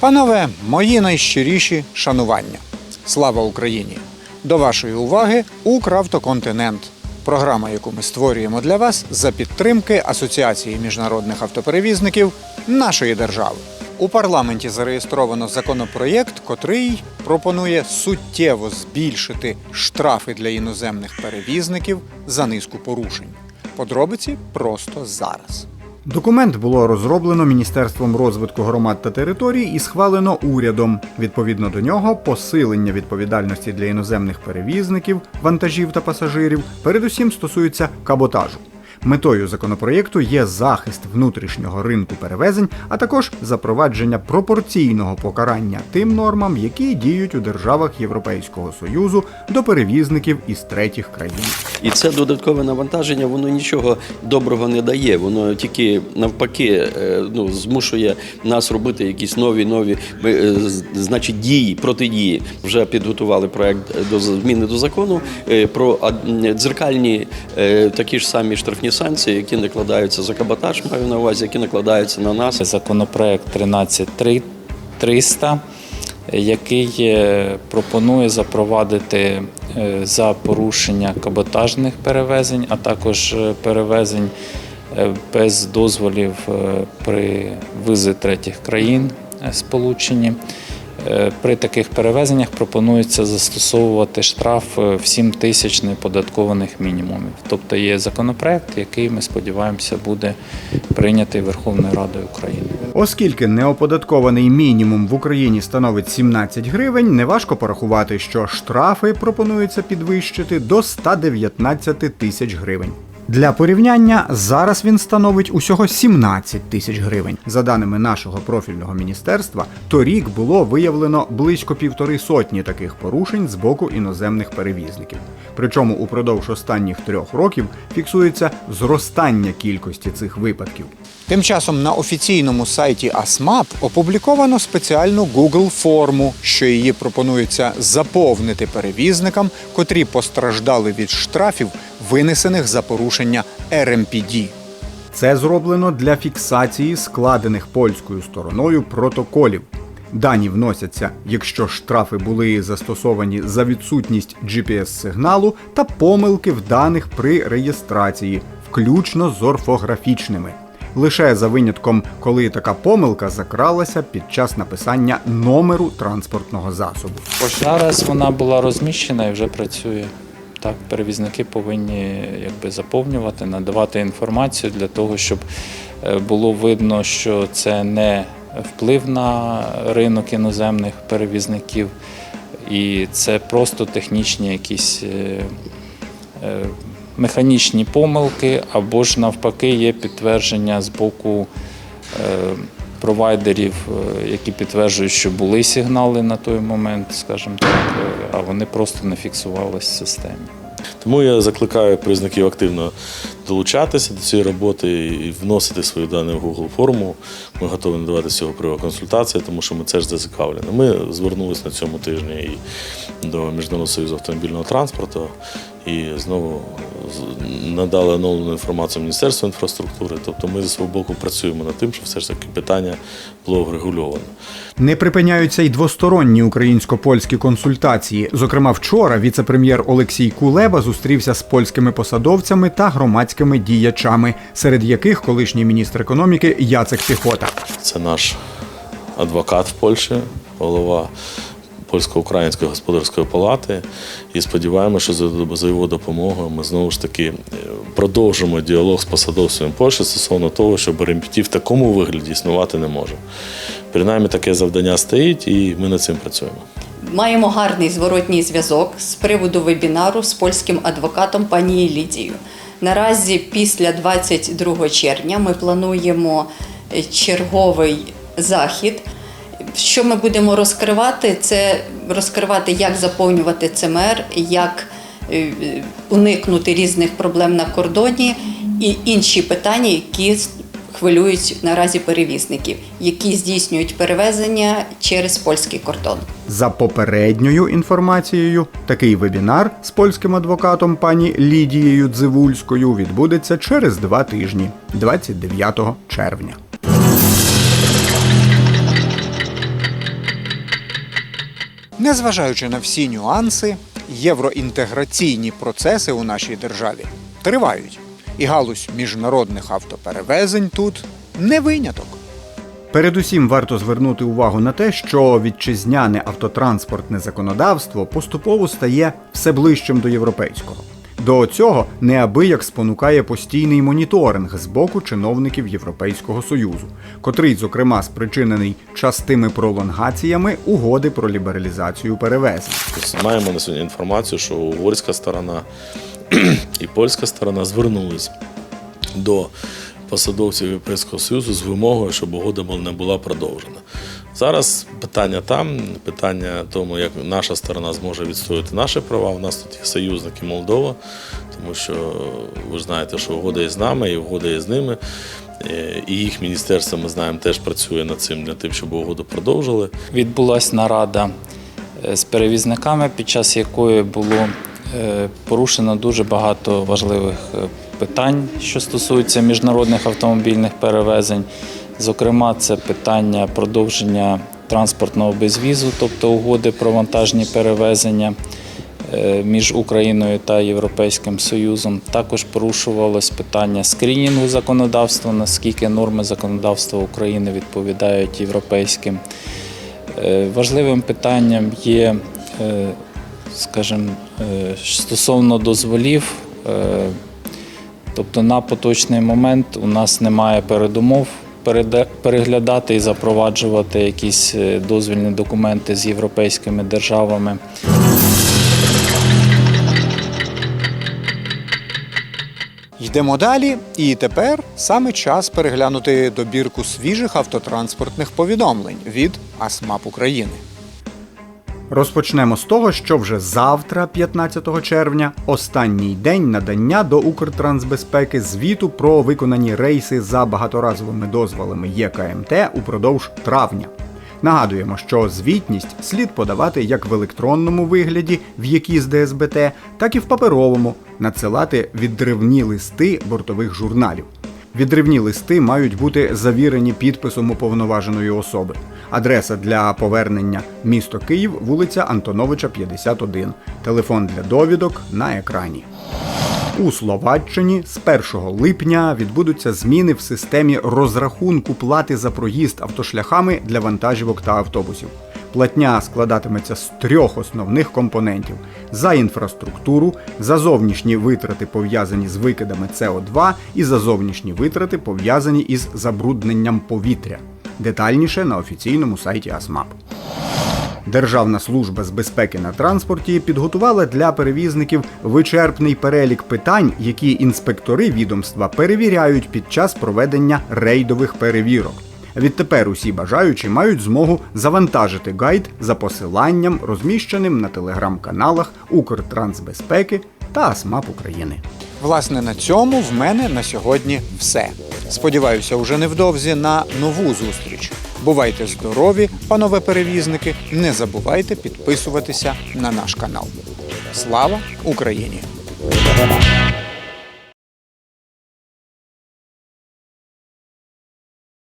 Панове, мої найщиріші шанування. Слава Україні! До вашої уваги Укравтоконтинент. Програма, яку ми створюємо для вас за підтримки Асоціації міжнародних автоперевізників нашої держави. У парламенті зареєстровано законопроєкт, котрий пропонує суттєво збільшити штрафи для іноземних перевізників за низку порушень. Подробиці просто зараз. Документ було розроблено Міністерством розвитку громад та територій і схвалено урядом. Відповідно до нього, посилення відповідальності для іноземних перевізників, вантажів та пасажирів передусім стосується каботажу. Метою законопроєкту є захист внутрішнього ринку перевезень, а також запровадження пропорційного покарання тим нормам, які діють у державах Європейського союзу до перевізників із третіх країн. І це додаткове навантаження, воно нічого доброго не дає. Воно тільки навпаки е, ну, змушує нас робити якісь нові нові е, значить, дії, протидії. Вже підготували проект до зміни до закону е, про дзеркальні такі ж самі штрафні санкції, які накладаються за каботаж, маю на увазі, які накладаються на нас. Законопроект 13300, який е, пропонує запровадити е, за порушення каботажних перевезень, а також е, перевезень без дозволів при визи третіх країн сполучені. Е, При таких перевезеннях пропонується застосовувати штраф е, в 7 тисяч неподаткованих мінімумів. Тобто є законопроект, який ми сподіваємося буде прийнятий Верховною Радою України. Оскільки неоподаткований мінімум в Україні становить 17 гривень, неважко порахувати, що штрафи пропонується підвищити до 119 тисяч гривень. Для порівняння зараз він становить усього 17 тисяч гривень. За даними нашого профільного міністерства, торік було виявлено близько півтори сотні таких порушень з боку іноземних перевізників. Причому упродовж останніх трьох років фіксується зростання кількості цих випадків. Тим часом на офіційному сайті ASMAP опубліковано спеціальну Google форму, що її пропонується заповнити перевізникам, котрі постраждали від штрафів, винесених за порушення RMPD. Це зроблено для фіксації складених польською стороною протоколів. Дані вносяться, якщо штрафи були застосовані за відсутність GPS-сигналу та помилки в даних при реєстрації, включно з орфографічними. Лише за винятком, коли така помилка закралася під час написання номеру транспортного засобу. Зараз вона була розміщена і вже працює. Так, перевізники повинні якби заповнювати, надавати інформацію для того, щоб е, було видно, що це не вплив на ринок іноземних перевізників, і це просто технічні якісь е, е, механічні помилки, або ж навпаки є підтвердження з боку е, провайдерів, е, які підтверджують, що були сигнали на той момент, скажімо так, е, а вони просто не фіксувалися в системі. Тому я закликаю перевізників активно долучатися до цієї роботи і вносити свої дані в Google форму. Ми готові надавати цього приводу консультації, тому що ми це ж зацікавлені. Ми звернулися на цьому тижні і до Міжнародного союзу автомобільного транспорту і знову надали оновлену інформацію Міністерству інфраструктури. Тобто ми зі свого боку працюємо над тим, щоб все ж таки питання було врегульовано. Не припиняються й двосторонні українсько-польські консультації. Зокрема, вчора віце-прем'єр Олексій Кулеба зустрівся з польськими посадовцями та громадськими діячами, серед яких колишній міністр економіки Яцек Піхота. Це наш адвокат в Польщі, голова польсько-української господарської палати. І сподіваємося, що за, його допомогою ми знову ж таки е, продовжимо діалог з посадовцями Польщі стосовно того, що БРМПТ в такому вигляді існувати не може. Принаймні таке завдання стоїть, і ми над цим працюємо. Маємо гарний зворотній зв'язок з приводу вебінару з польським адвокатом пані Лідією. Наразі, після 22 червня, ми плануємо е, черговий захід. Що ми будемо розкривати? Це розкривати, як заповнювати ЦМР, як е, уникнути різних проблем на кордоні і інші питання, які хвилюють наразі перевізників, які здійснюють перевезення через польський кордон. За попередньою інформацією, такий вебінар з польським адвокатом пані Лідією Дзивульською відбудеться через два тижні, 29 червня. Незважаючи на всі нюанси, євроінтеграційні процеси у нашій державі тривають, і галузь міжнародних автоперевезень тут не виняток. Передусім варто звернути увагу на те, що вітчизняне автотранспортне законодавство поступово стає все ближчим до європейського. До цього неабияк спонукає постійний моніторинг з боку чиновників Європейського союзу, котрий, зокрема, спричинений частими пролонгаціями угоди про лібералізацію перевезень. Маємо на сьогодні інформацію, що угорська сторона і польська сторона звернулись до посадовців Європейського Союзу з вимогою, щоб угода не була продовжена. Зараз питання там, питання тому, як наша сторона зможе відстояти наші права. У нас тут є союзники Молдова, тому що ви знаєте, що угода є з нами, і угода є з ними. Е, І їх міністерство, ми знаємо, теж працює над цим для тим, щоб угоду продовжили. Відбулася нарада е, з перевізниками, під час якої було е, порушено дуже багато важливих питань, що стосуються міжнародних автомобільних перевезень. Зокрема, це питання продовження транспортного безвізу, тобто угоди про вантажні перевезення е, між Україною та Європейським Союзом. Також порушувалось питання скрінінгу законодавства, наскільки норми законодавства України відповідають європейським. Е, Важливим питанням є, е, скажімо, стосовно дозволів. Тобто на поточний момент у нас немає передумов переглядати і запроваджувати якісь е, дозвільні документи з європейськими державами. Йдемо далі, і тепер саме час переглянути добірку свіжих автотранспортних повідомлень від АСМАП України. Розпочнемо з того, що вже завтра, 15 червня, останній день надання до Укртрансбезпеки звіту про виконані рейси за багаторазовими дозволами ЄКМТ упродовж травня. Нагадуємо, що звітність слід подавати як в електронному вигляді в ЄКІЗ ДСБТ, так і в паперовому, надсилати відривні листи бортових журналів. Відривні листи мають бути завірені підписом уповноваженої особи. Адреса для повернення місто Київ, вулиця Антоновича, 51. Телефон для довідок на екрані. У Словаччині з 1 липня відбудуться зміни в системі розрахунку плати за проїзд автошляхами для вантажівок та автобусів. Платня складатиметься з трьох основних компонентів: за інфраструктуру, за зовнішні витрати пов'язані з викидами СО2 і за зовнішні витрати пов'язані із забрудненням повітря. Детальніше на офіційному сайті АСМАП. Державна служба з безпеки на транспорті підготувала для перевізників вичерпний перелік питань, які інспектори відомства перевіряють під час проведення рейдових перевірок. Відтепер усі бажаючі мають змогу завантажити гайд за посиланням, розміщеним на телеграм-каналах Укртрансбезпеки та АСМАП України. Власне, на цьому в мене на сьогодні все. Сподіваюся, уже невдовзі на нову зустріч. Бувайте здорові, панове перевізники. Не забувайте підписуватися на наш канал. Слава Україні!